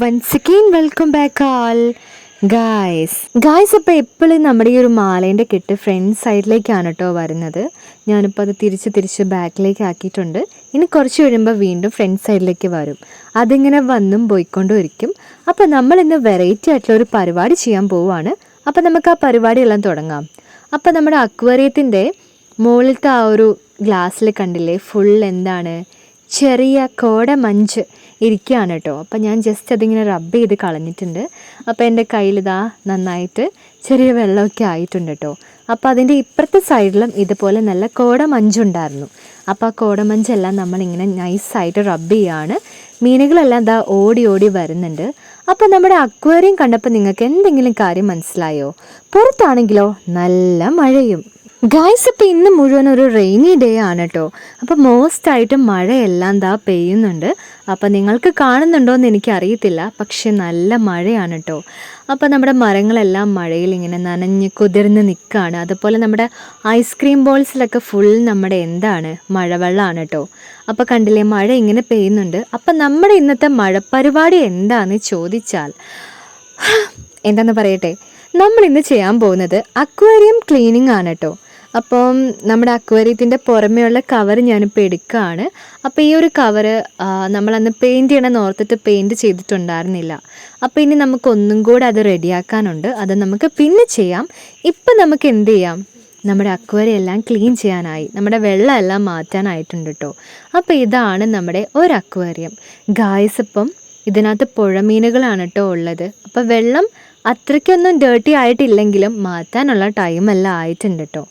Once again welcome back all guys guys അപ്പോൾ എപ്പോഴും നമ്മുടെ ഈ ഒരു മാലേന്റെ കെട്ട് ഫ്രണ്ട് സൈഡിലേക്കാണ് കേട്ടോ വരുന്നത്. ഞാനിപ്പോൾ അത് തിരിച്ച് തിരിച്ച് ബാക്കിലേക്ക് ആക്കിയിട്ടുണ്ട്. ഇനി കുറച്ച് കഴിയുമ്പോൾ വീണ്ടും ഫ്രണ്ട് സൈഡിലേക്ക് വരും. അതിങ്ങനെ വന്നും പോയിക്കൊണ്ടും ഇരിക്കും. അപ്പോൾ നമ്മൾ ഇന്ന് വെറൈറ്റി ആയിട്ടുള്ള ഒരു പരിപാടി ചെയ്യാൻ പോവുകയാണ്. അപ്പോൾ നമുക്ക് ആ പരിപാടിയെല്ലാം തുടങ്ങാം. അപ്പോൾ നമ്മുടെ അക്വേറിയത്തിന്റെ മുകളിലത്തെ ആ ഒരു ഗ്ലാസ്സിൽ കണ്ടില്ലേ? ഫുൾ എന്താണ്? ചെറിയ കോട മഞ്ച് ഇരിക്കുകയാണ് കേട്ടോ അപ്പം ഞാൻ ജസ്റ്റ് അതിങ്ങനെ റബ്ബ് ചെയ്ത് കളഞ്ഞിട്ടുണ്ട്. അപ്പോൾ എന്റെ കയ്യിലിതാ നന്നായിട്ട് ചെറിയ വെള്ളമൊക്കെ ആയിട്ടുണ്ട് കേട്ടോ അപ്പോൾ അതിന്റെ ഇപ്പുറത്തെ സൈഡിലും ഇതുപോലെ നല്ല കോടമഞ്ചുണ്ടായിരുന്നു. അപ്പോൾ ആ കോടമഞ്ചെല്ലാം നമ്മളിങ്ങനെ നൈസായിട്ട് റബ്ബ് ചെയ്യാണ്. മീനുകളെല്ലാം ഇതാ ഓടി ഓടി വരുന്നുണ്ട്. അപ്പോൾ നമ്മുടെ അക്വേറിയം കണ്ടപ്പോൾ നിങ്ങൾക്ക് എന്തെങ്കിലും കാര്യം മനസ്സിലായോ? പുറത്താണെങ്കിലോ നല്ല മഴയും. ഗായ്സ് ഇപ്പം ഇന്ന് മുഴുവൻ ഒരു റെയിനി ഡേ ആണ് കേട്ടോ അപ്പോൾ മോസ്റ്റ് ആയിട്ട് മഴയെല്ലാം ദാ പെയ്യുന്നുണ്ട്. അപ്പോൾ നിങ്ങൾക്ക് കാണുന്നുണ്ടോ എന്ന് എനിക്കറിയത്തില്ല. പക്ഷെ നല്ല മഴയാണ് കേട്ടോ അപ്പോൾ നമ്മുടെ മരങ്ങളെല്ലാം മഴയിൽ ഇങ്ങനെ നനഞ്ഞ് കുതിർന്ന് നിൽക്കുകയാണ് അതുപോലെ നമ്മുടെ ഐസ്ക്രീം ബോൾസിലൊക്കെ ഫുൾ നമ്മുടെ എന്താണ്? മഴവെള്ളമാണ് കേട്ടോ അപ്പോൾ കണ്ടില്ലേ മഴ ഇങ്ങനെ പെയ്യുന്നുണ്ട്. അപ്പം നമ്മുടെ ഇന്നത്തെ മഴ പരിപാടി എന്താണെന്ന് ചോദിച്ചാൽ എന്താണെന്ന് പറയട്ടെ. നമ്മൾ ഇന്ന് ചെയ്യാൻ പോകുന്നത് അക്വേറിയം ക്ലീനിങ് ആണ് കേട്ടോ അപ്പം നമ്മുടെ അക്വേറിയത്തിന്റെ പുറമെയുള്ള കവർ ഞാനിപ്പോൾ എടുക്കുകയാണ് അപ്പോൾ ഈ ഒരു കവറ് നമ്മളന്ന് പെയിന്റ് ചെയ്യണമെന്ന് ഓർത്തിട്ട് പെയിന്റ് ചെയ്തിട്ടുണ്ടായിരുന്നില്ല. അപ്പോൾ ഇനി നമുക്ക് ഒന്നും കൂടെ അത് റെഡിയാക്കാനുണ്ട്. അത് നമുക്ക് പിന്നെ ചെയ്യാം. ഇപ്പം നമുക്ക് എന്ത് ചെയ്യാം? നമ്മുടെ അക്വരയെല്ലാം ക്ലീൻ ചെയ്യാനായി. നമ്മുടെ വെള്ളമെല്ലാം മാറ്റാനായിട്ടുണ്ട് കേട്ടോ അപ്പോൾ ഇതാണ് നമ്മുടെ ഒരു അക്വേറിയം. ഗായസ് ഇപ്പം ഇതിനകത്ത് പുഴമീനുകളാണ് കേട്ടോ ഉള്ളത്. അപ്പോൾ വെള്ളം അത്രയ്ക്കൊന്നും ഡേർട്ടി ആയിട്ടില്ലെങ്കിലും മാറ്റാനുള്ള ടൈമെല്ലാം ആയിട്ടുണ്ട് കേട്ടോ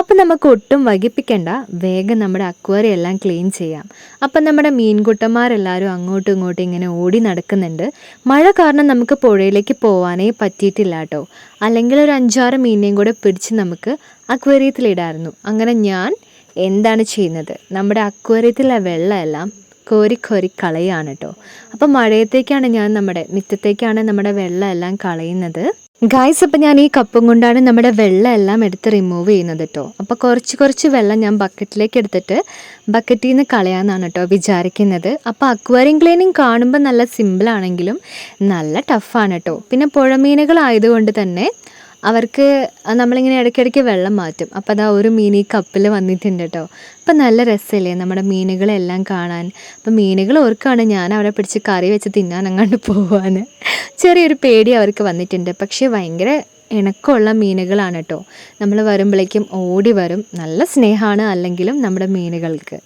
അപ്പം നമുക്ക് ഒട്ടും വകിപ്പിക്കേണ്ട. വേഗം നമ്മുടെ അക്വാറി എല്ലാം ക്ലീൻ ചെയ്യാം. അപ്പം നമ്മുടെ മീൻകുട്ടന്മാരെല്ലാവരും അങ്ങോട്ടും ഇങ്ങോട്ടും ഇങ്ങനെ ഓടി നടക്കുന്നുണ്ട്. മഴ കാരണം നമുക്ക് പുഴയിലേക്ക് പോകാനേ പറ്റിയിട്ടില്ല കേട്ടോ. അല്ലെങ്കിൽ ഒരു അഞ്ചാറ് മീനിനെയും കൂടെ പിടിച്ച് നമുക്ക് അക്വേറിയത്തിലിടായിരുന്നു. അങ്ങനെ ഞാൻ എന്താണ് ചെയ്യുന്നത്? നമ്മുടെ അക്വേറിയത്തിലെ വെള്ളമെല്ലാം കോരി കോരി കളയാണ് കേട്ടോ. അപ്പം മഴയത്തേക്കാണ് ഞാൻ നമ്മുടെ മിറ്റത്തേക്കാണ് നമ്മുടെ വെള്ളമെല്ലാം കളയുന്നത്. ഗായ്സ് അപ്പം ഞാൻ ഈ കപ്പും കൊണ്ടാണ് നമ്മുടെ വെള്ളം എല്ലാം എടുത്ത് റിമൂവ് ചെയ്യുന്നത് കേട്ടോ അപ്പോൾ കുറച്ച് കുറച്ച് വെള്ളം ഞാൻ ബക്കറ്റിലേക്ക് എടുത്തിട്ട് ബക്കറ്റിൽ നിന്ന് കളയാമെന്നാണ് കേട്ടോ വിചാരിക്കുന്നത്. അപ്പോൾ അക്വാരിയം ക്ലീനിങ് കാണുമ്പോൾ നല്ല സിമ്പിളാണെങ്കിലും നല്ല ടഫാണ് കേട്ടോ പിന്നെ പുഴമീനുകളായതുകൊണ്ട് തന്നെ അവർക്ക് നമ്മളിങ്ങനെ ഇടയ്ക്കിടയ്ക്ക് വെള്ളം മാറ്റും. അപ്പോൾ അതാ ഒരു മീൻ ഈ കപ്പിൽ വന്നിട്ടുണ്ട് കേട്ടോ അപ്പം നല്ല രസമല്ലേ നമ്മുടെ മീനുകളെല്ലാം കാണാൻ. അപ്പം മീനുകൾ ഓർക്കാണ് ഞാൻ അവരെ പിടിച്ച് കറി വെച്ച് തിന്നാൻ അങ്ങോട്ട് പോവാൻ ചെറിയൊരു പേടി അവർക്ക് വന്നിട്ടുണ്ട്. പക്ഷേ ഭയങ്കര ഇണക്കമുള്ള മീനുകളാണ് കേട്ടോ നമ്മൾ വരുമ്പോഴേക്കും ഓടി വരും. നല്ല സ്നേഹമാണ് അല്ലെങ്കിലും നമ്മുടെ മീനുകൾക്ക്.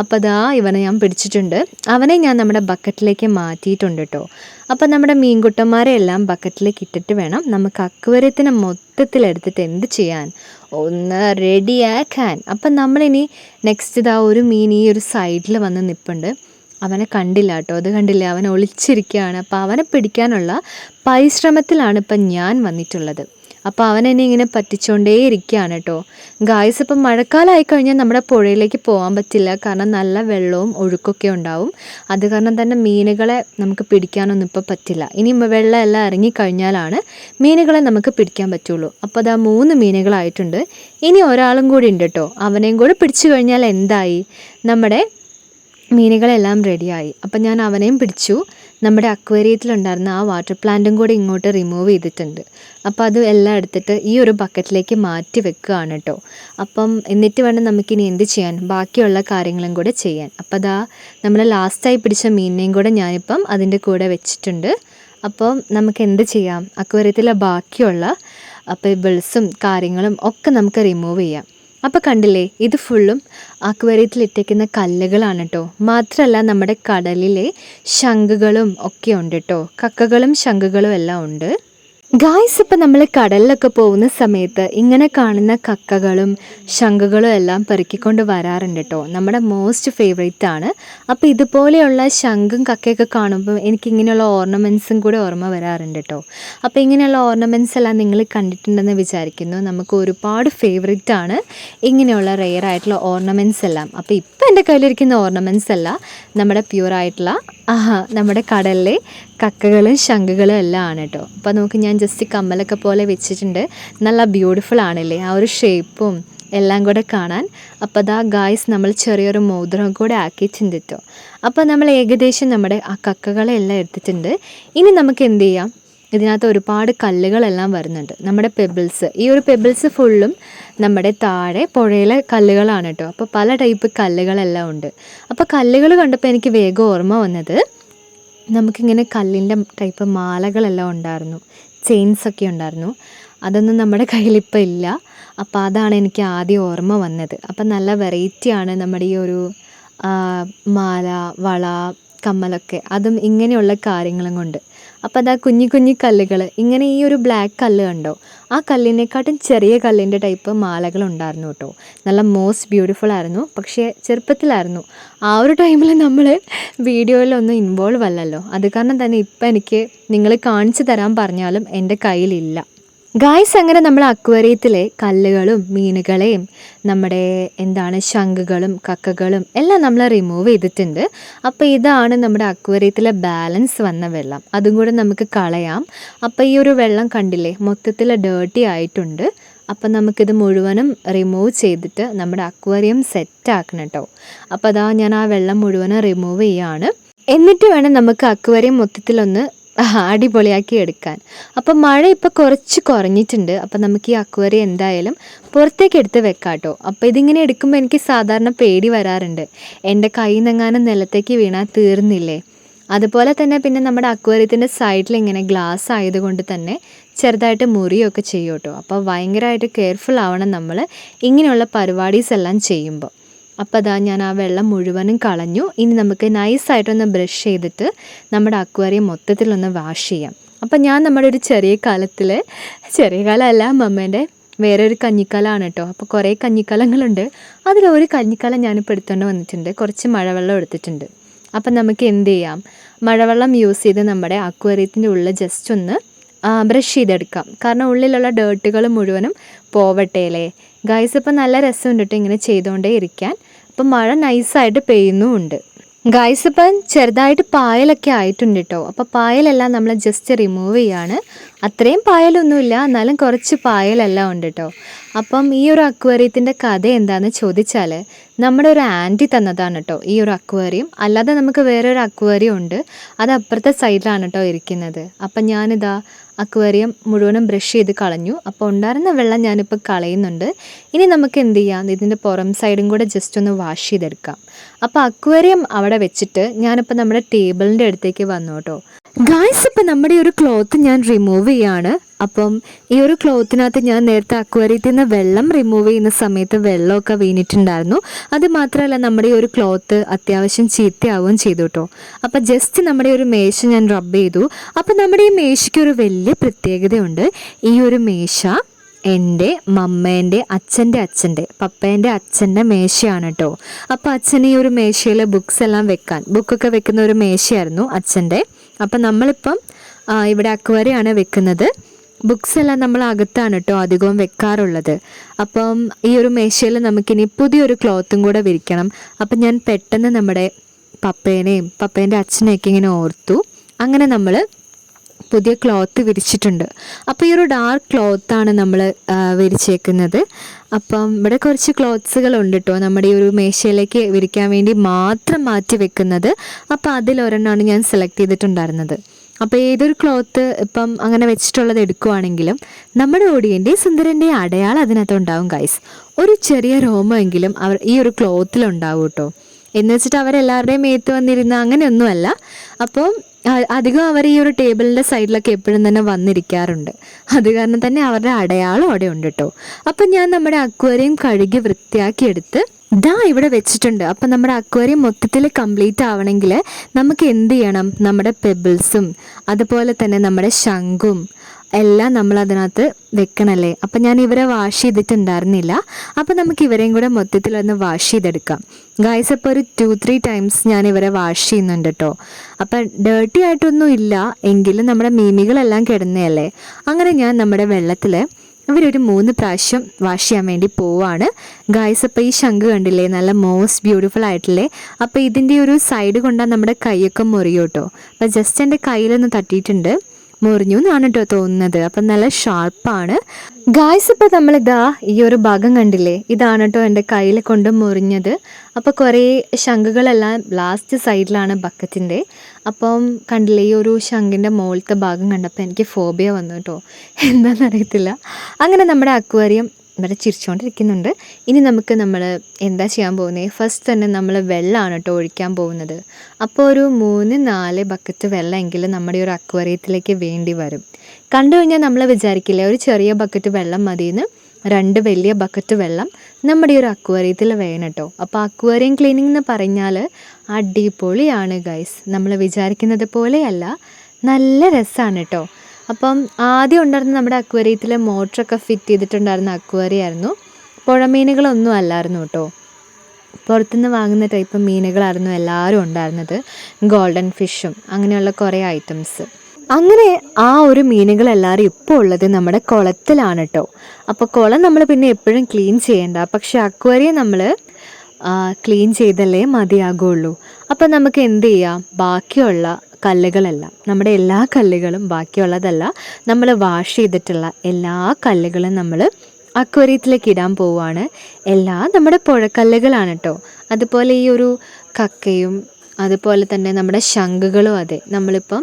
അപ്പോൾ അതാ ഇവനെ ഞാൻ പിടിച്ചിട്ടുണ്ട്. അവനെ ഞാൻ നമ്മുടെ ബക്കറ്റിലേക്ക് മാറ്റിയിട്ടുണ്ട് കേട്ടോ അപ്പോൾ നമ്മുടെ മീൻകുട്ടന്മാരെ എല്ലാം ബക്കറ്റിലേക്ക് ഇട്ടിട്ട് വേണം നമുക്ക് അക്വരത്തിന് മൊത്തത്തിൽ എടുത്തിട്ട് എന്ത് ചെയ്യാൻ? ഒന്ന് റെഡിയാക്കാൻ അപ്പം നമ്മളിനി നെക്സ്റ്റ് ഇതാ ഒരു മീൻ ഈ ഒരു സൈഡിൽ വന്ന് നിൽപ്പുണ്ട് അവനെ കണ്ടില്ല കേട്ടോ. അത് കണ്ടില്ല? അവൻ ഒളിച്ചിരിക്കുകയാണ്. അപ്പോൾ അവനെ പിടിക്കാനുള്ള പരിശ്രമത്തിലാണ് ഇപ്പം ഞാൻ വന്നിട്ടുള്ളത്. അപ്പോൾ അവൻ എന്നെ ഇങ്ങനെ പറ്റിച്ചുകൊണ്ടേ ഇരിക്കുകയാണ് കേട്ടോ. ഗായ്സ് ഇപ്പം മഴക്കാലമായി കഴിഞ്ഞാൽ നമ്മുടെ പുഴയിലേക്ക് പോകാൻ പറ്റില്ല. കാരണം നല്ല വെള്ളവും ഒഴുക്കൊക്കെ ഉണ്ടാവും. അത് കാരണം തന്നെ മീനുകളെ നമുക്ക് പിടിക്കാനൊന്നും ഇപ്പോൾ പറ്റില്ല. ഇനി വെള്ളമെല്ലാം ഇറങ്ങിക്കഴിഞ്ഞാലാണ് മീനുകളെ നമുക്ക് പിടിക്കാൻ പറ്റുള്ളൂ. അപ്പോൾ അതാ മൂന്ന് മീനുകളായിട്ടുണ്ട്. ഇനി ഒരാളും കൂടി ഉണ്ട് കേട്ടോ. അവനെയും കൂടി പിടിച്ചു കഴിഞ്ഞാൽ എന്തായി? നമ്മുടെ മീനുകളെല്ലാം റെഡിയായി. അപ്പം ഞാൻ അവനെയും പിടിച്ചു. നമ്മുടെ അക്വേറിയത്തിലുണ്ടായിരുന്ന ആ വാട്ടർ പ്ലാന്റും കൂടി ഇങ്ങോട്ട് റിമൂവ് ചെയ്തിട്ടുണ്ട്. അപ്പോൾ അത് എല്ലാം എടുത്തിട്ട് ഈ ഒരു ബക്കറ്റിലേക്ക് മാറ്റി വെക്കുകയാണ് കേട്ടോ അപ്പം എന്നിട്ട് വേണം നമുക്കിനി എന്ത് ചെയ്യാൻ? ബാക്കിയുള്ള കാര്യങ്ങളും കൂടെ ചെയ്യാൻ. അപ്പോൾ അതാ നമ്മൾ ലാസ്റ്റായി പിടിച്ച മീനിനെയും കൂടെ ഞാനിപ്പം അതിന്റെ കൂടെ വെച്ചിട്ടുണ്ട്. അപ്പം നമുക്ക് എന്ത് ചെയ്യാം? അക്വേറിയത്തിലെ ബാക്കിയുള്ള പെബിൾസും കാര്യങ്ങളും ഒക്കെ നമുക്ക് റിമൂവ് ചെയ്യാം. അപ്പോൾ കണ്ടില്ലേ ഇത് ഫുള്ളും അക്വേറിയത്തിൽ ഇട്ടേക്കുന്ന കല്ലുകളാണ് കേട്ടോ മാത്രമല്ല നമ്മുടെ കടലിലെ ശംഖുകളും ഒക്കെ ഉണ്ട് കേട്ടോ കക്കകളും ശംഖുകളും എല്ലാം ഉണ്ട്. ഗായ്സ് ഇപ്പം നമ്മൾ കടലിലൊക്കെ പോകുന്ന സമയത്ത് ഇങ്ങനെ കാണുന്ന കക്കകളും ശംഖുകളും എല്ലാം പെറുക്കിക്കൊണ്ട് വരാറുണ്ട് കേട്ടോ നമ്മുടെ മോസ്റ്റ് ഫേവറേറ്റ് ആണ്. അപ്പോൾ ഇതുപോലെയുള്ള ശംഖും കക്കയൊക്കെ കാണുമ്പോൾ എനിക്ക് ഇങ്ങനെയുള്ള ഓർണമെന്റ്സും കൂടെ ഓർമ്മ വരാറുണ്ട് കേട്ടോ അപ്പോൾ ഇങ്ങനെയുള്ള ഓർണമെന്റ്സ് എല്ലാം നിങ്ങൾ കണ്ടിട്ടുണ്ടെന്ന് വിചാരിക്കുന്നു. നമുക്ക് ഒരുപാട് ഫേവറേറ്റ് ആണ് ഇങ്ങനെയുള്ള റെയർ ആയിട്ടുള്ള ഓർണമെന്റ്സ് എല്ലാം. അപ്പോൾ ഇപ്പോൾ എന്റെ കയ്യിലിരിക്കുന്ന ഓർണമെന്റ്സ് അല്ല നമ്മുടെ പ്യൂർ ആയിട്ടുള്ള നമ്മുടെ കടലിലെ കക്കകളും ശംഖുകളും എല്ലാം ആണ് കേട്ടോ അപ്പോൾ നമുക്ക് ഞാൻ ജസ്റ്റ് കമ്മലൊക്കെ പോലെ വെച്ചിട്ടുണ്ട്. നല്ല ബ്യൂട്ടിഫുൾ ആണല്ലേ? ആ ഒരു ഷേപ്പും എല്ലാം കൂടെ കാണാൻ. അപ്പോൾ അതാ ഗായ്സ് നമ്മൾ ചെറിയൊരു മോതിരം കൂടെ ആക്കി ചിന്തിട്ടോ അപ്പോൾ നമ്മൾ ഏകദേശം നമ്മുടെ ആ കക്കകളെല്ലാം എടുത്തിട്ടുണ്ട്. ഇനി നമുക്ക് എന്ത് ചെയ്യാം? ഇതിനകത്ത് ഒരുപാട് കല്ലുകളെല്ലാം വരുന്നുണ്ട്. നമ്മുടെ പെബിൾസ് ഈ ഒരു പെബിൾസ് ഫുള്ളും നമ്മുടെ താഴെ പുഴയിലെ കല്ലുകളാണ് കേട്ടോ അപ്പോൾ പല ടൈപ്പ് കല്ലുകളെല്ലാം ഉണ്ട്. അപ്പോൾ കല്ലുകൾ കണ്ടപ്പോൾ എനിക്ക് വേഗം ഓർമ്മ വന്നത് നമുക്കിങ്ങനെ കല്ലിന്റെ ടൈപ്പ് മാലകളെല്ലാം ഉണ്ടായിരുന്നു. ചെയിൻസ് ഒക്കെ ഉണ്ടായിരുന്നു. അതൊന്നും നമ്മുടെ കയ്യിലിപ്പോൾ ഇല്ല. അപ്പോൾ അതാണ് എനിക്ക് ആദ്യം ഓർമ്മ വന്നത്. അപ്പം നല്ല വെറൈറ്റിയാണ് നമ്മുടെ ഈ ഒരു മാല വള കമ്മലൊക്കെ. അതും ഇങ്ങനെയുള്ള കാര്യങ്ങളും കൊണ്ട്. അപ്പോൾ അതാ കുഞ്ഞു കുഞ്ഞു കല്ലുകൾ. ഇങ്ങനെ ഈ ഒരു ബ്ലാക്ക് കല്ല് കണ്ടോ? ആ കല്ലിനെക്കാട്ടും ചെറിയ കല്ലിന്റെ ടൈപ്പ് മാലകൾ ഉണ്ടായിരുന്നു കേട്ടോ. നല്ല മോസ്റ്റ് ബ്യൂട്ടിഫുൾ ആയിരുന്നു. പക്ഷേ ചെറുപ്പത്തിലായിരുന്നു. ആ ഒരു ടൈമിൽ നമ്മൾ വീഡിയോയിലൊന്നും ഇൻവോൾവ് അല്ലല്ലോ. അത് കാരണം തന്നെ ഇപ്പം എനിക്ക് നിങ്ങൾ കാണിച്ചു തരാൻ പറഞ്ഞാലും എന്റെ കയ്യിലില്ല ഗായ്സ് അങ്ങനെ നമ്മൾ അക്വേറിയത്തിലെ കല്ലുകളും മീനുകളെയും നമ്മുടെ എന്താണ് ശംഖുകളും കക്കകളും എല്ലാം നമ്മൾ റിമൂവ് ചെയ്തിട്ടുണ്ട്. അപ്പോൾ ഇതാണ് നമ്മുടെ അക്വേറിയത്തിലെ ബാലൻസ് വന്ന വെള്ളം. അതും കൂടെ നമുക്ക് കളയാം. അപ്പോൾ ഈ ഒരു വെള്ളം കണ്ടില്ലേ മൊത്തത്തിൽ ഡേർട്ടി ആയിട്ടുണ്ട്. അപ്പം നമുക്കിത് മുഴുവനും റിമൂവ് ചെയ്തിട്ട് നമ്മുടെ അക്വേറിയം സെറ്റ് ആക്കണം കേട്ടോ അപ്പോൾ അതാ ഞാൻ ആ വെള്ളം മുഴുവനും റിമൂവ് ചെയ്യാണ്. എന്നിട്ട് വേണം നമുക്ക് അക്വേറിയം മൊത്തത്തിലൊന്ന് അടിപൊളിയാക്കി എടുക്കാൻ. അപ്പം മഴ ഇപ്പോൾ കുറച്ച് കുറഞ്ഞിട്ടുണ്ട്. അപ്പം നമുക്ക് ഈ അക്വറി എന്തായാലും പുറത്തേക്ക് എടുത്ത് വെക്കാം കേട്ടോ അപ്പോൾ ഇതിങ്ങനെ എടുക്കുമ്പോൾ എനിക്ക് സാധാരണ പേടി വരാറുണ്ട്. എന്റെ കൈ നിന്നെങ്ങാനും നിലത്തേക്ക് വീണാൽ തീർന്നില്ലേ? അതുപോലെ തന്നെ പിന്നെ നമ്മുടെ അക്വേറിയത്തിന്റെ സൈഡിൽ ഇങ്ങനെ ഗ്ലാസ് ആയതുകൊണ്ട് തന്നെ ചെറുതായിട്ട് മുറിയൊക്കെ ചെയ്യും കേട്ടോ. അപ്പോൾ ഭയങ്കരമായിട്ട് കെയർഫുൾ ആവണം നമ്മൾ ഇങ്ങനെയുള്ള പരിപാടീസ് എല്ലാം ചെയ്യുമ്പോൾ അപ്പോൾ അതാ ഞാൻ ആ വെള്ളം മുഴുവനും കളഞ്ഞു. ഇനി നമുക്ക് നൈസായിട്ടൊന്ന് ബ്രഷ് ചെയ്തിട്ട് നമ്മുടെ അക്വാറിയം മൊത്തത്തിലൊന്ന് വാഷ് ചെയ്യാം. അപ്പം ഞാൻ നമ്മുടെ ഒരു ചെറിയ കാലത്തിൽ ചെറിയ കാലമല്ല മമ്മേന്റെ വേറെ ഒരു കഞ്ഞിക്കാലമാണ് കേട്ടോ അപ്പോൾ കുറേ കഞ്ഞിക്കാലങ്ങളുണ്ട്. അതിലൊരു കഞ്ഞിക്കാലം ഞാനിപ്പോൾ എടുത്തുകൊണ്ട് വന്നിട്ടുണ്ട്. കുറച്ച് മഴവെള്ളം എടുത്തിട്ടുണ്ട്. അപ്പം നമുക്ക് എന്ത് ചെയ്യാം? മഴവെള്ളം യൂസ് ചെയ്ത് നമ്മുടെ അക്വേറിയത്തിന്റെ ഉള്ളിൽ ജസ്റ്റ് ഒന്ന് ബ്രഷ് ചെയ്തെടുക്കാം. കാരണം ഉള്ളിലുള്ള ഡേർട്ടുകൾ മുഴുവനും പോവട്ടെ അല്ലേ ഗൈസ് ഇപ്പം നല്ല രസമുണ്ട് കേട്ടോ ഇങ്ങനെ ചെയ്തുകൊണ്ടേ ഇരിക്കാൻ. അപ്പം മഴ നൈസായിട്ട് പെയ്യുന്നുമുണ്ട്. ഗൈസ് ഇപ്പം ചെറുതായിട്ട് പായലൊക്കെ ആയിട്ടുണ്ട് കേട്ടോ അപ്പോൾ പായലെല്ലാം നമ്മൾ ജസ്റ്റ് റിമൂവ് ചെയ്യാണ്. അത്രയും പായലൊന്നുമില്ല എന്നാലും കുറച്ച് പായലെല്ലാം ഉണ്ട് കേട്ടോ അപ്പം ഈ ഒരു അക്വേറിയത്തിന്റെ കഥ എന്താണെന്ന് ചോദിച്ചാൽ നമ്മുടെ ഒരു ആന്റി തന്നതാണ് കേട്ടോ ഈ ഒരു അക്വേറിയം. അല്ലാതെ നമുക്ക് വേറെ ഒരു അക്വേറിയം ഉണ്ട്. അത് അപ്പുറത്തെ സൈഡിലാണ് കേട്ടോ ഇരിക്കുന്നത്. അപ്പം ഞാനിതാ അക്വേറിയം മുഴുവനും ബ്രഷ് ചെയ്ത് കളഞ്ഞു. അപ്പോൾ ഉണ്ടായിരുന്ന വെള്ളം ഞാനിപ്പോൾ കളയുന്നുണ്ട്. ഇനി നമുക്ക് എന്ത് ചെയ്യാം? ഇതിന്റെ പുറം സൈഡും കൂടെ ജസ്റ്റ് ഒന്ന് വാഷ് ചെയ്തെടുക്കാം. അപ്പോൾ അക്വേറിയം അവിടെ വെച്ചിട്ട് ഞാനിപ്പോൾ നമ്മുടെ ടേബിളിന്റെ അടുത്തേക്ക് വന്നു കേട്ടോ ഗായ്സ് ഇപ്പം നമ്മുടെ ഒരു ക്ലോത്ത് ഞാൻ റിമൂവ് ചെയ്യാണ്. അപ്പം ഈ ഒരു ക്ലോത്തിനകത്ത് ഞാൻ നേരത്തെ അക്വേറിയത്തിൽ നിന്ന് വെള്ളം റിമൂവ് ചെയ്യുന്ന സമയത്ത് വെള്ളമൊക്കെ വീണിട്ടുണ്ടായിരുന്നു. അത് മാത്രമല്ല നമ്മുടെ ഈ ഒരു ക്ലോത്ത് അത്യാവശ്യം ചീത്തയാവുകയും ചെയ്തു കേട്ടോ അപ്പം ജസ്റ്റ് നമ്മുടെ ഒരു മേശ ഞാൻ റബ്ബ് ചെയ്തു. അപ്പം നമ്മുടെ ഈ മേശയ്ക്ക് ഒരു വലിയ പ്രത്യേകതയുണ്ട്. ഈ ഒരു മേശ എന്റെ മമ്മേന്റെ അച്ഛന്റെ അച്ഛന്റെ പപ്പേന്റെ അച്ഛന്റെ മേശയാണ് കേട്ടോ അപ്പോൾ അച്ഛൻ ഈ ഒരു മേശയിൽ ബുക്സ് എല്ലാം വെക്കാൻ ബുക്കൊക്കെ വെക്കുന്ന ഒരു മേശയായിരുന്നു അച്ഛന്റെ. അപ്പം നമ്മളിപ്പം ഇവിടെ അക്വറിയാണ് വെക്കുന്നത്. ബുക്സ് എല്ലാം നമ്മൾ അകത്താണ് കേട്ടോ അധികവും വെക്കാറുള്ളത്. അപ്പം ഈ ഒരു മേശയിൽ നമുക്കിനി പുതിയൊരു ക്ലോത്തും കൂടെ വിരിക്കണം. അപ്പം ഞാൻ പെട്ടെന്ന് നമ്മുടെ പപ്പേനെയും പപ്പേന്റെ അച്ഛനെയൊക്കെ ഇങ്ങനെ ഓർത്തു. അങ്ങനെ നമ്മൾ പുതിയ ക്ലോത്ത് വിരിച്ചിട്ടുണ്ട്. അപ്പോൾ ഈ ഒരു ഡാർക്ക് ക്ലോത്താണ് നമ്മൾ വിരിച്ചേക്കുന്നത്. അപ്പം ഇവിടെ കുറച്ച് ക്ലോത്ത്സുകൾ ഉണ്ട് കേട്ടോ നമ്മുടെ ഈ ഒരു മേശയിലേക്ക് വിരിക്കാൻ വേണ്ടി മാത്രം മാറ്റി വെക്കുന്നത്. അപ്പോൾ അതിലൊരെണ്ണമാണ് ഞാൻ സെലക്ട് ചെയ്തിട്ടുണ്ടായിരുന്നത്. അപ്പോൾ ഏതൊരു ക്ലോത്ത് ഇപ്പം അങ്ങനെ വെച്ചിട്ടുള്ളത് എടുക്കുവാണെങ്കിലും നമ്മുടെ ഓടിയന്റെ സുന്ദരന്റെ അടയാളം അതിനകത്ത് ഉണ്ടാവും ഗൈസ് ഒരു ചെറിയ രോമമെങ്കിലും അവർ ഈ ഒരു ക്ലോത്തിലുണ്ടാവും കേട്ടോ എന്ന് വെച്ചിട്ട് അവരെല്ലാവരുടെയും മേത്ത് വന്നിരുന്ന അങ്ങനെയൊന്നുമല്ല. അപ്പോൾ അധികം അവർ ഈ ഒരു ടേബിളിന്റെ സൈഡിലൊക്കെ എപ്പോഴും തന്നെ വന്നിരിക്കാറുണ്ട്. അത് കാരണം തന്നെ അവരുടെ അടയാളം അവിടെ ഉണ്ട് കേട്ടോ. അപ്പം ഞാൻ നമ്മുടെ അക്വേറിയം കഴുകി വൃത്തിയാക്കിയെടുത്ത് ഇതാ ഇവിടെ വെച്ചിട്ടുണ്ട്. അപ്പം നമ്മുടെ അക്വേറിയം മൊത്തത്തിൽ കംപ്ലീറ്റ് ആവണമെങ്കിൽ നമുക്ക് എന്ത് ചെയ്യണം? നമ്മുടെ പെബിൾസും അതുപോലെ തന്നെ നമ്മുടെ ശംഖും എല്ലാം നമ്മൾ അതിനകത്ത് വെക്കണല്ലേ? അപ്പം ഞാൻ ഇവരെ വാഷ് ചെയ്തിട്ടുണ്ടായിരുന്നില്ല. അപ്പം നമുക്ക് ഇവരെയും കൂടെ മൊത്തത്തിൽ ഒന്ന് വാഷ് ചെയ്തെടുക്കാം. ഗായ്സ് അപ്പോൾ ഒരു ടു ത്രീ ടൈംസ് ഞാൻ ഇവരെ വാഷ് ചെയ്യുന്നുണ്ട് കേട്ടോ അപ്പം ഡേർട്ടി ആയിട്ടൊന്നും ഇല്ല. എങ്കിലും നമ്മുടെ മീമികളെല്ലാം കിടന്നതല്ലേ അങ്ങനെ ഞാൻ നമ്മുടെ വെള്ളത്തിൽ ഇവരൊരു മൂന്ന് പ്രാവശ്യം വാഷ് ചെയ്യാൻ വേണ്ടി പോവാണ്. ഗായ്സ് അപ്പോൾ ഈ ശംഖ് കണ്ടില്ലേ? നല്ല മോസ്റ്റ് ബ്യൂട്ടിഫുൾ ആയിട്ടില്ലേ? അപ്പോൾ ഇതിന്റെ ഒരു സൈഡ് കൊണ്ടാൽ നമ്മുടെ കൈയൊക്കെ മുറിയോട്ടോ അപ്പം അപ്പോൾ ജസ്റ്റ് എന്റെ കയ്യിലൊന്ന് തട്ടിയിട്ടുണ്ട്. മുറിഞ്ഞു എന്നാണ് കേട്ടോ തോന്നുന്നത്. അപ്പം നല്ല ഷാർപ്പാണ്. ഗായ്സ് ഇപ്പം നമ്മളിതാ ഈ ഒരു ഭാഗം കണ്ടില്ലേ? ഇതാണ് കേട്ടോ എന്റെ കയ്യിൽ കൊണ്ട് മുറിഞ്ഞത്. അപ്പോൾ കുറേ ശംഖുകളെല്ലാം ലാസ്റ്റ് സൈഡിലാണ് ബക്കറ്റിന്റെ അപ്പം കണ്ടില്ലേ ഈ ഒരു ശംഖിന്റെ മുകളിലത്തെ ഭാഗം കണ്ടപ്പോൾ എനിക്ക് ഫോബിയ വന്നു കേട്ടോ എന്താണെന്നറിയത്തില്ല അങ്ങനെ നമ്മുടെ അക്വേറിയം ഇവിടെ ചിരിച്ചുകൊണ്ടിരിക്കുന്നുണ്ട് ഇനി നമുക്ക് നമ്മൾ എന്താ ചെയ്യാൻ പോകുന്നത് ഫസ്റ്റ് തന്നെ നമ്മൾ വെള്ളമാണ് കേട്ടോ ഒഴിക്കാൻ പോകുന്നത്. അപ്പോൾ ഒരു മൂന്ന് നാല് ബക്കറ്റ് വെള്ളമെങ്കിലും നമ്മുടെ ഒരു അക്വേറിയത്തിലേക്ക് വേണ്ടി വരും. കണ്ടു കഴിഞ്ഞാൽ നമ്മൾ വിചാരിക്കില്ല ഒരു ചെറിയ ബക്കറ്റ് വെള്ളം മതിയെന്ന്? രണ്ട് വലിയ ബക്കറ്റ് വെള്ളം നമ്മുടെ ഒരു അക്വേറിയത്തിൽ വേണം കേട്ടോ അപ്പോൾ അക്വേറിയം ക്ലീനിങ് എന്ന് പറഞ്ഞാൽ അടിപൊളിയാണ് ഗൈസ് നമ്മൾ വിചാരിക്കുന്നത് പോലെയല്ല. നല്ല രസമാണ് കേട്ടോ അപ്പം ആദ്യം ഉണ്ടായിരുന്ന നമ്മുടെ അക്വേറിയത്തിൽ മോട്ടറൊക്കെ ഫിറ്റ് ചെയ്തിട്ടുണ്ടായിരുന്ന അക്വേറിയായിരുന്നു. പുഴമീനുകളൊന്നും അല്ലായിരുന്നു കേട്ടോ. പുറത്തുനിന്ന് വാങ്ങുന്ന ടൈപ്പ് മീനുകളായിരുന്നു എല്ലാവരും ഉണ്ടായിരുന്നത്. ഗോൾഡൻ ഫിഷും അങ്ങനെയുള്ള കുറേ ഐറ്റംസ് അങ്ങനെ ആ ഒരു മീനുകളെല്ലാവരും ഇപ്പോൾ ഉള്ളത് നമ്മുടെ കുളത്തിലാണ് കേട്ടോ. അപ്പോൾ കുളം നമ്മൾ പിന്നെ എപ്പോഴും ക്ലീൻ ചെയ്യേണ്ട. പക്ഷെ അക്വേറിയം നമ്മൾ ക്ലീൻ ചെയ്തല്ലേ മതിയാകുള്ളൂ. അപ്പോൾ നമുക്ക് എന്ത് ചെയ്യാം? ബാക്കിയുള്ള കല്ലുകളെല്ലാം. നമ്മുടെ എല്ലാ കല്ലുകളും ബാക്കിയുള്ളതല്ല നമ്മൾ വാഷ് ചെയ്തിട്ടുള്ള എല്ലാ കല്ലുകളും നമ്മൾ അക്വറിയത്തിലേക്ക് ഇടാൻ പോവുകയാണ്. എല്ലാ നമ്മുടെ പുഴക്കല്ലുകളാണ് കേട്ടോ അതുപോലെ ഈ ഒരു കക്കയും അതുപോലെ തന്നെ നമ്മുടെ ശംഖുകളും അതെ നമ്മളിപ്പം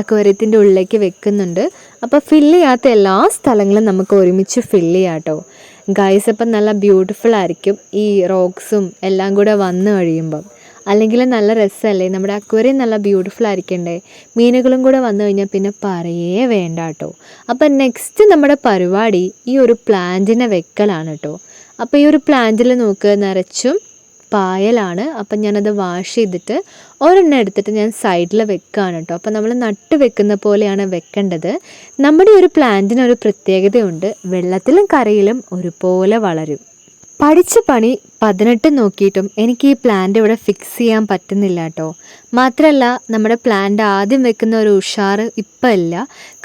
അക്വേറിയത്തിന്റെ ഉള്ളിലേക്ക് വെക്കുന്നുണ്ട്. അപ്പോൾ ഫില്ല് ചെയ്യാത്ത എല്ലാ സ്ഥലങ്ങളും നമുക്ക് ഒരുമിച്ച് ഫില്ല് ചെയ്യാം കേട്ടോ ഗൈസ് അപ്പം നല്ല ബ്യൂട്ടിഫുൾ ആയിരിക്കും ഈ റോക്സും എല്ലാം കൂടെ വന്നു കഴിയുമ്പം. അല്ലെങ്കിൽ നല്ല രസമല്ലേ നമ്മുടെ അക്വേറിയം നല്ല ബ്യൂട്ടിഫുൾ ആയിരിക്കണ്ടേ? മീനുകളും കൂടെ വന്നു കഴിഞ്ഞാൽ പിന്നെ പറയേ വേണ്ട കേട്ടോ അപ്പം നെക്സ്റ്റ് നമ്മുടെ പരിപാടി ഈ ഒരു പ്ലാന്റിനെ വെക്കലാണ് കേട്ടോ അപ്പോൾ ഈ ഒരു പ്ലാന്റിൽ നോക്ക് നിറച്ചും പായലാണ്. അപ്പം ഞാനത് വാഷ് ചെയ്തിട്ട് ഒരെണ്ണം എടുത്തിട്ട് ഞാൻ സൈഡിൽ വെക്കുകയാണ് കേട്ടോ അപ്പം നമ്മൾ നട്ട് വെക്കുന്ന പോലെയാണ് വെക്കേണ്ടത്. നമ്മുടെ ഒരു പ്ലാന്റിന് ഒരു പ്രത്യേകതയുണ്ട്. വെള്ളത്തിലും കരയിലും ഒരുപോലെ വളരും. പഠിച്ച പണി പതിനെട്ട് നോക്കിയിട്ടും എനിക്ക് ഈ പ്ലാന്റ് ഇവിടെ ഫിക്സ് ചെയ്യാൻ പറ്റുന്നില്ല കേട്ടോ മാത്രമല്ല നമ്മുടെ പ്ലാന്റ് ആദ്യം വെക്കുന്ന ഒരു ഉഷാറ് ഇപ്പം ഇല്ല.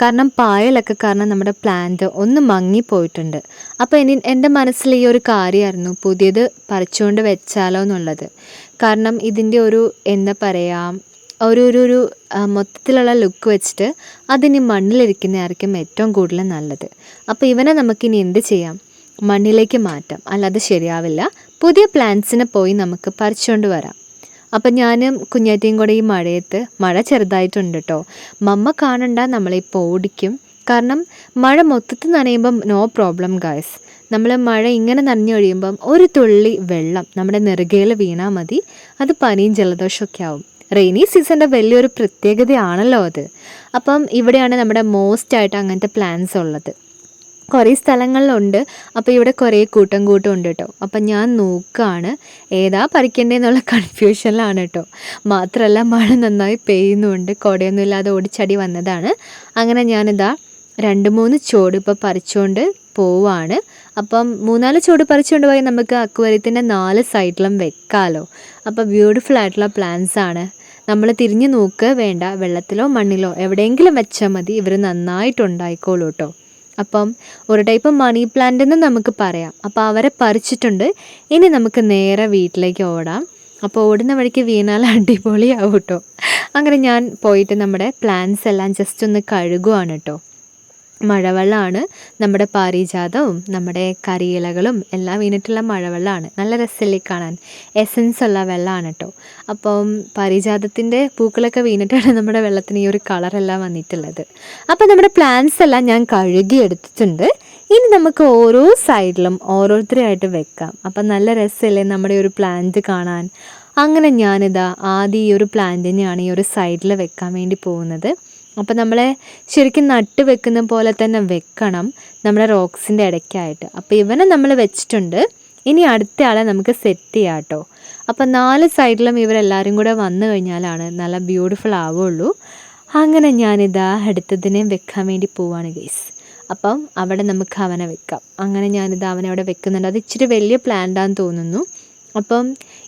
കാരണം പായലൊക്കെ കാരണം നമ്മുടെ പ്ലാന്റ് ഒന്ന് മങ്ങിപ്പോയിട്ടുണ്ട്. അപ്പോൾ ഇനി എന്റെ മനസ്സിൽ ഈ ഒരു കാര്യമായിരുന്നു പുതിയത് പറിച്ചുകൊണ്ട് വെച്ചാലോ എന്നുള്ളത്. കാരണം ഇതിന്റെ ഒരു എന്താ പറയുക ഒരു ഒരു ഒരു മൊത്തത്തിലുള്ള ലുക്ക് വെച്ചിട്ട് അതിനി മണ്ണിലിരിക്കുന്നതായിരിക്കും ഏറ്റവും കൂടുതൽ നല്ലത്. അപ്പോൾ ഇവനെ നമുക്കിനി എന്ത് ചെയ്യാം? മണ്ണിലേക്ക് മാറ്റാം. അല്ലാതെ ശരിയാവില്ല. പുതിയ പ്ലാന്റ്സിനെ പോയി നമുക്ക് പറിച്ചുകൊണ്ട് വരാം. അപ്പം ഞാനും കുഞ്ഞാറ്റയും കൂടെ ഈ മഴയത്ത് മഴ ചെറുതായിട്ടുണ്ട് കേട്ടോ മമ്മ കാണണ്ട നമ്മളിപ്പോൾ ഓടിക്കും. കാരണം മഴ മൊത്തത്തിൽ നനയുമ്പം നോ പ്രോബ്ലം ഗായ്സ് നമ്മൾ മഴ ഇങ്ങനെ നനഞ്ഞു കഴിയുമ്പം ഒരു തുള്ളി വെള്ളം നമ്മുടെ നെറുകയിൽ വീണാൽ മതി. അത് പനിയും ജലദോഷമൊക്കെ ആവും. റെയിനി സീസണിന്റെ വലിയൊരു പ്രത്യേകതയാണല്ലോ അത്. അപ്പം ഇവിടെയാണ് നമ്മുടെ മോസ്റ്റ് ആയിട്ട് അങ്ങനത്തെ പ്ലാൻസ് ഉള്ളത്. കുറേ സ്ഥലങ്ങളിലുണ്ട്. അപ്പോൾ ഇവിടെ കുറേ കൂട്ടം കൂട്ടം ഉണ്ട് കേട്ടോ അപ്പം ഞാൻ നോക്കുകയാണ് ഏതാ പറിക്കേണ്ടതെന്നുള്ള കൺഫ്യൂഷനിലാണ് കേട്ടോ മാത്രമല്ല മഴ നന്നായി പെയ്യുന്നുണ്ട്. കുടയൊന്നും ഇല്ലാതെ ഓടിച്ചടി വന്നതാണ്. അങ്ങനെ ഞാനിതാ രണ്ട് മൂന്ന് ചോട് ഇപ്പോൾ പറിച്ചുകൊണ്ട് പോവാണ്. അപ്പം മൂന്നാൽ ചുവട് പറിച്ചുകൊണ്ട് പോയി നമുക്ക് അക്വരത്തിന്റെ നാല് സൈഡിലും വെക്കാമല്ലോ അപ്പോൾ ബ്യൂട്ടിഫുൾ ആയിട്ടുള്ള പ്ലാന്റ്സ് ആണ്. നമ്മൾ തിരിഞ്ഞു നോക്കുക വേണ്ട വെള്ളത്തിലോ മണ്ണിലോ എവിടെയെങ്കിലും വെച്ചാൽ മതി. ഇവർ നന്നായിട്ടുണ്ടായിക്കോളൂ കേട്ടോ അപ്പം ഒരു ടൈപ്പ് മണി പ്ലാന്റ് എന്ന് നമുക്ക് പറയാം. അപ്പോൾ അവരെ പറിച്ചിട്ടുണ്ട്. ഇനി നമുക്ക് നേരെ വീട്ടിലേക്ക് ഓടാം. അപ്പോൾ ഓടുന്ന വഴിക്ക് വീണാൽ അടിപൊളിയാവും കേട്ടോ അങ്ങനെ ഞാൻ പോയിട്ട് നമ്മുടെ പ്ലാന്റ്സ് എല്ലാം ജസ്റ്റ് ഒന്ന് കഴുകുവാണ് കേട്ടോ മഴവെള്ളമാണ് നമ്മുടെ പാരിജാതവും നമ്മുടെ കറിയിലകളും എല്ലാം വീണിട്ടുള്ള മഴവെള്ളമാണ് നല്ല രസമല്ലേ കാണാൻ. എസൻസ് ഉള്ള വെള്ളമാണ് കേട്ടോ അപ്പം പാരിജാതത്തിന്റെ പൂക്കളൊക്കെ വീണിട്ടാണ് നമ്മുടെ വെള്ളത്തിന് ഈ ഒരു കളറെല്ലാം വന്നിട്ടുള്ളത്. അപ്പം നമ്മുടെ പ്ലാന്റ്സ് എല്ലാം ഞാൻ കഴുകി എടുത്തിട്ടുണ്ട്. ഇനി നമുക്ക് ഓരോ സൈഡിലും ഓരോരുത്തരായിട്ട് വെക്കാം. അപ്പം നല്ല രസമല്ലേ നമ്മുടെ ഒരു പ്ലാന്റ് കാണാൻ. അങ്ങനെ ഞാനിതാ ആദ്യം ഈ ഒരു പ്ലാന്റിനെയാണ് ഈ ഒരു സൈഡിൽ വെക്കാൻ വേണ്ടി പോകുന്നത്. അപ്പോൾ നമ്മളെ ശരിക്കും നട്ട് വെക്കുന്ന പോലെ തന്നെ വെക്കണം നമ്മുടെ റോക്സിന്റെ ഇടയ്ക്കായിട്ട്. അപ്പോൾ ഇവനെ നമ്മൾ വെച്ചിട്ടുണ്ട്. ഇനി അടുത്ത ആളെ നമുക്ക് സെറ്റ് ചെയ്യാം കേട്ടോ അപ്പോൾ നാല് സൈഡിലും ഇവരെല്ലാവരും കൂടെ വന്നു കഴിഞ്ഞാലാണ് നല്ല ബ്യൂട്ടിഫുൾ ആവുള്ളൂ. അങ്ങനെ ഞാനിതാ അടുത്തതിനെ വെക്കാൻ വേണ്ടി പോവാണ് ഗൈസ് അപ്പം അവിടെ നമുക്ക് അവനെ വെക്കാം. അങ്ങനെ ഞാനിത് അവനെ അവിടെ വെക്കുന്നുണ്ട്. അത് ഇച്ചിരി വലിയ പ്ലാന്റാന്ന് തോന്നുന്നു. അപ്പം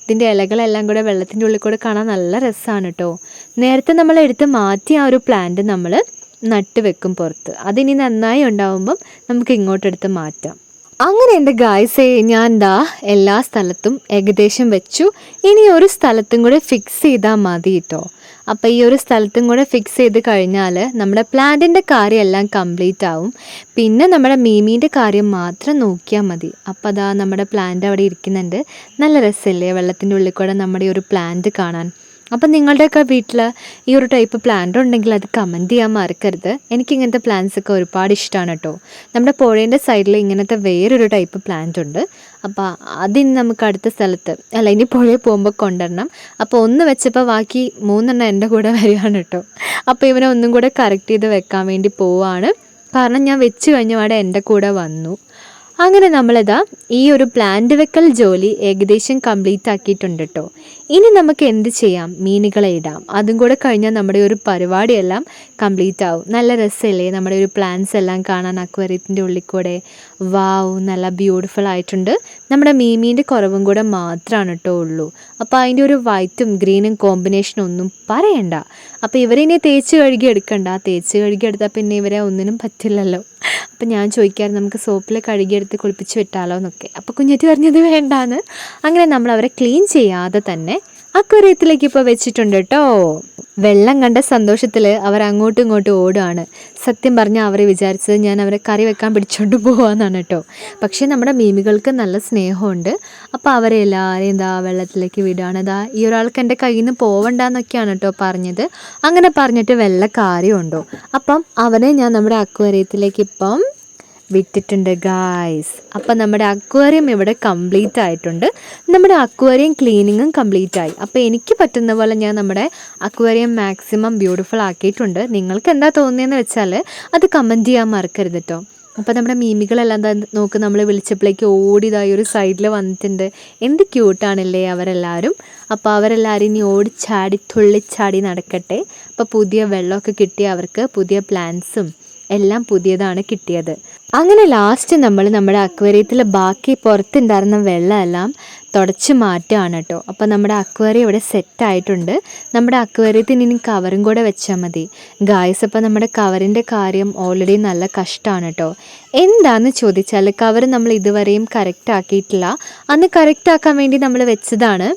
ഇതിന്റെ ഇലകളെല്ലാം കൂടെ വെള്ളത്തിന്റെ ഉള്ളിൽ കൂടെ കാണാൻ നല്ല രസമാണ് കേട്ടോ നേരത്തെ നമ്മൾ എടുത്ത് മാറ്റി ആ ഒരു പ്ലാന്റ് നമ്മൾ നട്ട് വെക്കും പുറത്ത്. അതിനി നന്നായി ഉണ്ടാവുമ്പം നമുക്ക് ഇങ്ങോട്ടെടുത്ത് മാറ്റാം. അങ്ങനെ എന്റെ ഗായ്സേ ഞാൻ ദാ എല്ലാ സ്ഥലത്തും ഏകദേശം വെച്ചു. ഇനി ഒരു സ്ഥലത്തും കൂടെ ഫിക്സ് ചെയ്താൽ മതി കേട്ടോ അപ്പോൾ ഈ ഒരു സ്ഥലത്തും കൂടെ ഫിക്സ് ചെയ്ത് കഴിഞ്ഞാൽ നമ്മുടെ പ്ലാന്റിന്റെ കാര്യമെല്ലാം കംപ്ലീറ്റ് ആവും. പിന്നെ നമ്മുടെ മീമീന്റെ കാര്യം മാത്രം നോക്കിയാൽ മതി. അപ്പോൾ അതാ നമ്മുടെ പ്ലാന്റ് അവിടെ ഇരിക്കുന്നുണ്ട്. നല്ല രസമല്ലേ വെള്ളത്തിന്റെ ഉള്ളിൽ കൂടെ നമ്മുടെ ഒരു പ്ലാന്റ് കാണാൻ. അപ്പം നിങ്ങളുടെയൊക്കെ വീട്ടിൽ ഈ ഒരു ടൈപ്പ് പ്ലാന്റ് ഉണ്ടെങ്കിൽ അത് കമന്റ് ചെയ്യാൻ മറക്കരുത്. എനിക്ക് ഇങ്ങനത്തെ പ്ലാന്റ്സ് ഒക്കെ ഒരുപാട് ഇഷ്ടമാണ് കേട്ടോ. നമ്മുടെ പുഴേന്റെ സൈഡിൽ ഇങ്ങനത്തെ വേറൊരു ടൈപ്പ് പ്ലാന്റ് ഉണ്ട്. അപ്പോൾ അതിന് നമുക്ക് അടുത്ത സ്ഥലത്ത് അല്ല ഇനി പുഴയിൽ പോകുമ്പോൾ കൊണ്ടുവരണം. അപ്പോൾ ഒന്ന് വെച്ചപ്പോൾ ബാക്കി മൂന്നെണ്ണം എന്റെ കൂടെ വരികയാണ് കേട്ടോ. അപ്പോൾ ഇവനെ ഒന്നും കൂടെ കറക്റ്റ് ചെയ്ത് വെക്കാൻ വേണ്ടി പോവാണ്. കാരണം ഞാൻ വെച്ച് കഴിഞ്ഞപാടെ എന്റെ കൂടെ വന്നു. അങ്ങനെ നമ്മളിതാ ഈ ഒരു പ്ലാന്റ് വെക്കൽ ജോലി ഏകദേശം കംപ്ലീറ്റ് ആക്കിയിട്ടുണ്ട് കേട്ടോ ഇനി നമുക്ക് എന്ത് ചെയ്യാം? മീനുകളെ ഇടാം. അതും കൂടെ കഴിഞ്ഞാൽ നമ്മുടെ ഒരു പരിപാടിയെല്ലാം കംപ്ലീറ്റ് ആവും. നല്ല രസമല്ലേ? നമ്മുടെ ഒരു പ്ലാന്റ്സ് എല്ലാം കാണാൻ അക്വറിയത്തിന്റെ ഉള്ളിൽ കൂടെ. വാവ് നല്ല ബ്യൂട്ടിഫുൾ ആയിട്ടുണ്ട്. നമ്മുടെ മീമീന്റെ കുറവും കൂടെ മാത്രമാണ് കേട്ടോ ഉള്ളൂ. അപ്പോൾ അതിന്റെ ഒരു വൈറ്റും ഗ്രീനും കോമ്പിനേഷൻ ഒന്നും പറയണ്ട. അപ്പോൾ ഇവരെ ഇനി തേച്ച് കഴുകി എടുക്കണ്ട. തേച്ച് കഴുകി എടുത്താൽ പിന്നെ ഇവരെ ഒന്നിനും പറ്റില്ലല്ലോ. അപ്പം ഞാൻ ചോദിക്കാറ് നമുക്ക് സോപ്പിൽ കഴുകിയെടുത്ത് കുളിപ്പിച്ച് വിട്ടാലോ എന്നൊക്കെ. അപ്പോൾ കുഞ്ഞേറ്റി പറഞ്ഞത് വേണ്ടാന്ന്. അങ്ങനെ നമ്മൾ അവരെ ക്ലീൻ ചെയ്യാതെ തന്നെ അക്വറിയത്തിലേക്ക് ഇപ്പോൾ വെച്ചിട്ടുണ്ട് കേട്ടോ വെള്ളം കണ്ട സന്തോഷത്തിൽ അവർ അങ്ങോട്ടും ഇങ്ങോട്ടും ഓടുകയാണ് സത്യം പറഞ്ഞാൽ അവരെ വിചാരിച്ചത് ഞാൻ അവരെ കറി വെക്കാൻ പിടിച്ചോണ്ട് പോകാമെന്നാണ് കേട്ടോ പക്ഷേ നമ്മുടെ മീമികൾക്ക് നല്ല സ്നേഹമുണ്ട്. അപ്പോൾ അവരെ എല്ലാവരെയും എന്താ വെള്ളത്തിലേക്ക് വിടുകയാണ് ഈ ഒരാൾക്ക് എന്റെ കയ്യിൽ നിന്ന് പോവണ്ടെന്നൊക്കെയാണ് കേട്ടോ പറഞ്ഞത്. അങ്ങനെ പറഞ്ഞിട്ട് വെള്ള കാര്യമുണ്ടോ അപ്പം അവനെ ഞാൻ നമ്മുടെ അക്വേറിയത്തിലേക്ക് ഇപ്പം വിട്ടിട്ടുണ്ട് ഗായ്സ് അപ്പം നമ്മുടെ അക്വേറിയം ഇവിടെ കംപ്ലീറ്റ് ആയിട്ടുണ്ട്. നമ്മുടെ അക്വേറിയം ക്ലീനിങ്ങും കംപ്ലീറ്റ് ആയി. അപ്പോൾ എനിക്ക് പറ്റുന്ന പോലെ ഞാൻ നമ്മുടെ അക്വേറിയം മാക്സിമം ബ്യൂട്ടിഫുൾ ആക്കിയിട്ടുണ്ട്. നിങ്ങൾക്ക് എന്താ തോന്നിയെന്ന് വെച്ചാൽ അത് കമന്റ് ചെയ്യാൻ മറക്കരുത് കേട്ടോ അപ്പോൾ നമ്മുടെ മീമികളെല്ലാം എന്താ നോക്ക് നമ്മൾ വിളിച്ചപ്പോഴേക്ക് ഓടിയതായി ഒരു സൈഡിൽ വന്നിട്ടുണ്ട്. എന്ത് ക്യൂട്ടാണല്ലേ അവരെല്ലാവരും അപ്പോൾ അവരെല്ലാവരും ഇനി ഓടിച്ചാടി തുള്ളിച്ചാടി നടക്കട്ടെ. അപ്പോൾ പുതിയ വെള്ളമൊക്കെ കിട്ടിയ അവർക്ക് പുതിയ പ്ലാന്റ്സും എല്ലാം പുതിയതാണ് കിട്ടിയത്. അങ്ങനെ ലാസ്റ്റ് നമ്മൾ നമ്മുടെ അക്വേറിയത്തിൽ ബാക്കി പുറത്തുണ്ടായിരുന്ന വെള്ളമെല്ലാം തുടച്ച് മാറ്റുകയാണ് കേട്ടോ അപ്പോൾ നമ്മുടെ അക്വേറിയം ഇവിടെ സെറ്റ് ആയിട്ടുണ്ട്. നമ്മുടെ അക്വേറിയത്തിന് ഇനി കവറും കൂടെ വെച്ചാൽ മതി. ഗായ്സ് അപ്പോൾ നമ്മുടെ കവറിന്റെ കാര്യം ഓൾറെഡി നല്ല കഷ്ടമാണ് കേട്ടോ എന്താണെന്ന് ചോദിച്ചാൽ കവർ നമ്മൾ ഇതുവരെയും കറക്റ്റ് ആക്കിയിട്ടില്ല. അന്ന് കറക്റ്റ് ആക്കാൻ വേണ്ടി നമ്മൾ വെച്ചതാണ്.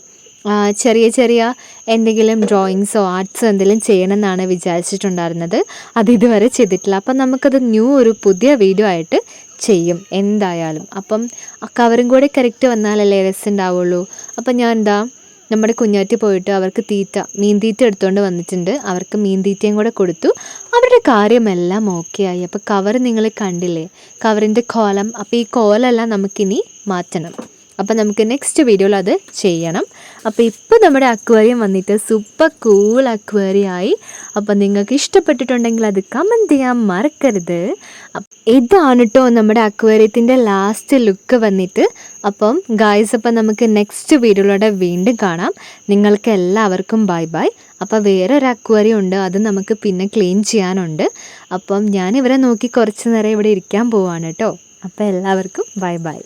ചെറിയ ചെറിയ എന്തെങ്കിലും ഡ്രോയിങ്സോ ആർട്സോ എന്തെങ്കിലും ചെയ്യണമെന്നാണ് വിചാരിച്ചിട്ടുണ്ടായിരുന്നത്. അത് ഇതുവരെ ചെയ്തിട്ടില്ല. അപ്പം നമുക്കത് ന്യൂ ഒരു പുതിയ വീഡിയോ ആയിട്ട് ചെയ്യും. എന്തായാലും. അപ്പം ആ കവറും കൂടെ കറക്റ്റ് വന്നാലല്ലേ രസം ഉണ്ടാവുള്ളൂ. അപ്പം ഞാൻ എന്താ നമ്മുടെ കുഞ്ഞാറ്റി പോയിട്ട് അവർക്ക് തീറ്റ മീൻ തീറ്റ എടുത്തുകൊണ്ട് വന്നിട്ടുണ്ട്. അവർക്ക് മീൻ തീറ്റയും കൂടെ കൊടുത്തു. അവരുടെ കാര്യമെല്ലാം ഓക്കെ ആയി. അപ്പോൾ കവർ നിങ്ങൾ കണ്ടില്ലേ? കവറിന്റെ കോലം. അപ്പോൾ ഈ കോലെല്ലാം നമുക്കിനി മാറ്റണം. അപ്പോൾ നമുക്ക് നെക്സ്റ്റ് വീഡിയോയിൽ അത് ചെയ്യണം. അപ്പോൾ ഇപ്പോൾ നമ്മുടെ അക്വേറിയം വന്നിട്ട് സൂപ്പർ കൂൾ അക്വേറിയം ആയി അപ്പോൾ നിങ്ങൾക്ക് ഇഷ്ടപ്പെട്ടിട്ടുണ്ടെങ്കിൽ അത് കമന്റ് ചെയ്യാൻ മറക്കരുത്. ഇതാണ് കേട്ടോ നമ്മുടെ അക്വേറിയത്തിന്റെ ലാസ്റ്റ് ലുക്ക് വന്നിട്ട്. അപ്പം ഗായ്സ് അപ്പം നമുക്ക് നെക്സ്റ്റ് വീഡിയോയിലൂടെ വീണ്ടും കാണാം. നിങ്ങൾക്ക് എല്ലാവർക്കും ബൈ ബൈ അപ്പോൾ വേറെ ഒരു അക്വേറിയം ഉണ്ട് അത് നമുക്ക് പിന്നെ ക്ലീൻ ചെയ്യാനുണ്ട്. അപ്പം ഞാനിവരെ നോക്കി കുറച്ച് നേരം ഇവിടെ ഇരിക്കാൻ പോവാണ് കേട്ടോ അപ്പോൾ എല്ലാവർക്കും ബൈ ബൈ